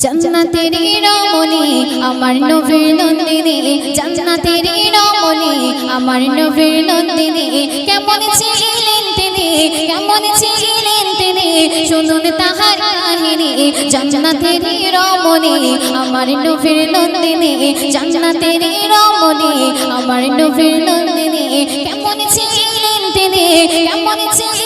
জান্নাতের রমণী, আমার নবীর নন্দিনী। জান্নাতের রমণী, আমার নবীর নন্দিনী। কেমন ছিলেন তিনি? কেমন ছিলেন তিনি? শুনুন তাহার কাহিনী। জান্নাতের রমণী, আমার নবীর নন্দিনী। জান্নাতের রমণী, আমার নবীর নন্দিনী। কেমন ছিলেন তিনি? কেমন ছিলেন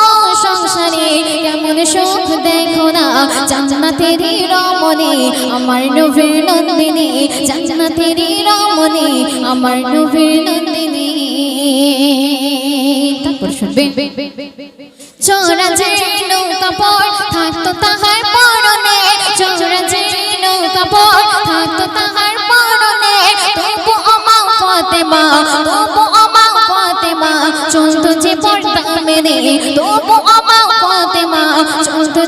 সুখ দেখো না জান্নাতের রমণী, আমার নবীর নন্দিনী জান্নাতের রমণী, আমার নবীর নন্দিনী। তারপর শুনবে। চোরা পর থাকতো নৌকা থাকতো তবু আমা ফাতেমা যে পর্দা মেনে তবু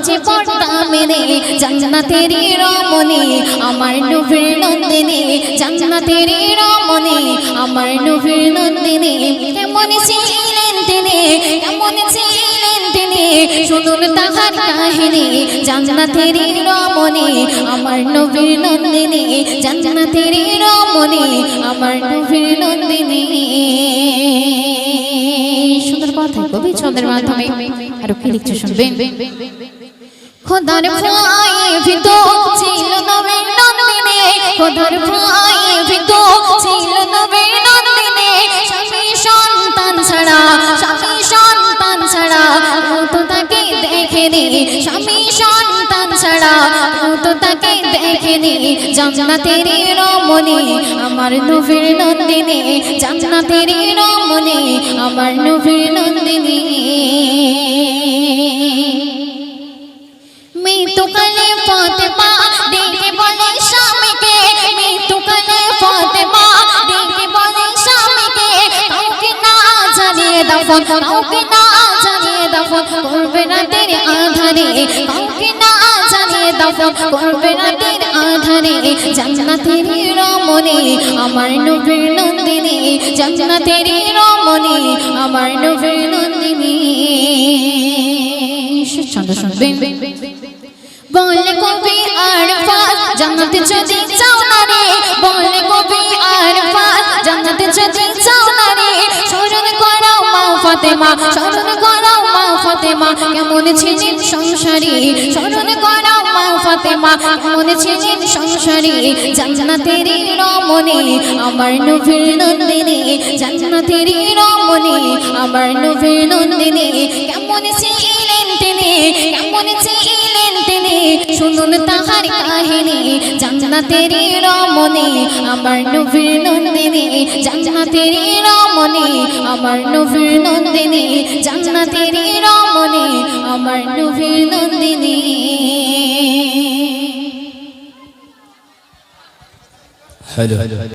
যে পর্দা মেনে জান্নাতের রমণী, আমার নবীর নন্দিনী, জান্নাতের রমণী, আমার নবীর নন্দিনী, কেমন ছিলেন তিনি তাহার কাহিনী, জান্নাতের রমণী, আমার নবীর নন্দিনী, জান্নাতের আমার নবীর নন্দিনী। সুন্দর কথা কবি ছন্দের মাধ্যমে আরও কি লিখছে শুনবেন? খোদার ভয়ে ভীত ছিল নবীর নন্দিনী, খোদার ভয়ে ভীত ছিল নবীর নন্দিনী। স্বামী সন্তান ছাড়া, স্বামী সন্তান ছাড়া তো তাকে দেখেনি স্বামী সন্তান ছাড়া তাকে দেখিনি জান্নাতের রমণী। আমার নবীর নন্দিনী জান্নাতের রমণী। আমার নবীর নন্দিনী। দাফন কাউকে না জানিয়ে দাফন করবে রাতের আধারে। কাউকে না জানিয়ে দাফন করবে রাতের আধারে। জান্নাতের রমণী, আমার নবীর নন্দিনী। জান্নাতের রমণী, আমার নবীর নন্দিনী। বলে কবি আর ফাজ জান্নাতে যদি চাও না রে। বলে কবি আর ফাজ জান্নাতে যদি চাও না ফাতেমা, স্মরণ করো মা ফাতেমা, কেমন ছিলেন সংসারী? স্মরণ করো মা ফাতেমা, কেমন ছিলেন সংসারী? জান্নাতের রমণী, আমার নবীর নন্দিনী, জান্নাতের রমণী, আমার নবীর নন্দিনী, কেমন ছিলেন তিনি? কেমন ছিলেন তিনি? শুনুন তাহার কাহিনী, জান্নাতের রমণী, আমার নবীর নন্দিনী, জান্নাতের আমার নবীর নন্দিনী জান্নাতের রমণী আমার নবীর নন্দিনী। হ্যালো।